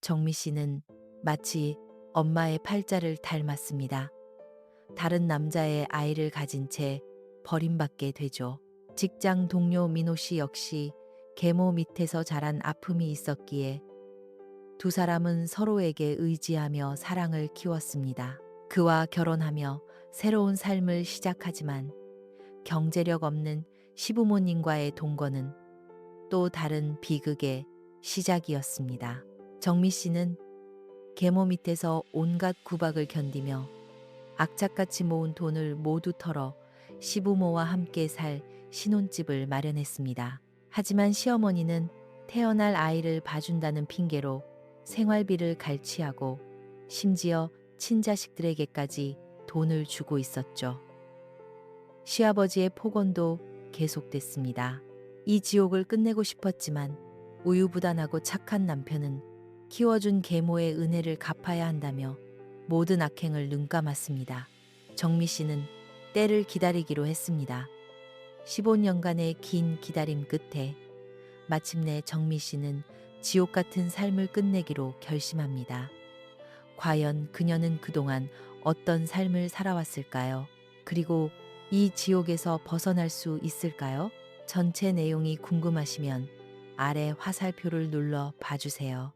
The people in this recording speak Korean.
정미 씨는 마치 엄마의 팔자를 닮았습니다. 다른 남자의 아이를 가진 채 버림받게 되죠. 직장 동료 민호 씨 역시 계모 밑에서 자란 아픔이 있었기에 두 사람은 서로에게 의지하며 사랑을 키웠습니다. 그와 결혼하며 새로운 삶을 시작하지만 경제력 없는 시부모님과의 동거는 또 다른 비극의 시작이었습니다. 정미 씨는 계모 밑에서 온갖 구박을 견디며 악착같이 모은 돈을 모두 털어 시부모와 함께 살 신혼집을 마련했습니다. 하지만 시어머니는 태어날 아이를 봐준다는 핑계로 생활비를 갈취하고 심지어 친자식들에게까지 돈을 주고 있었죠. 시아버지의 폭언도 계속됐습니다. 이 지옥을 끝내고 싶었지만 우유부단하고 착한 남편은 키워준 계모의 은혜를 갚아야 한다며 모든 악행을 눈 감았습니다. 정미 씨는 때를 기다리기로 했습니다. 15년간의 긴 기다림 끝에 마침내 정미 씨는 지옥 같은 삶을 끝내기로 결심합니다. 과연 그녀는 그동안 어떤 삶을 살아왔을까요? 그리고 이 지옥에서 벗어날 수 있을까요? 전체 내용이 궁금하시면 아래 화살표를 눌러 봐주세요.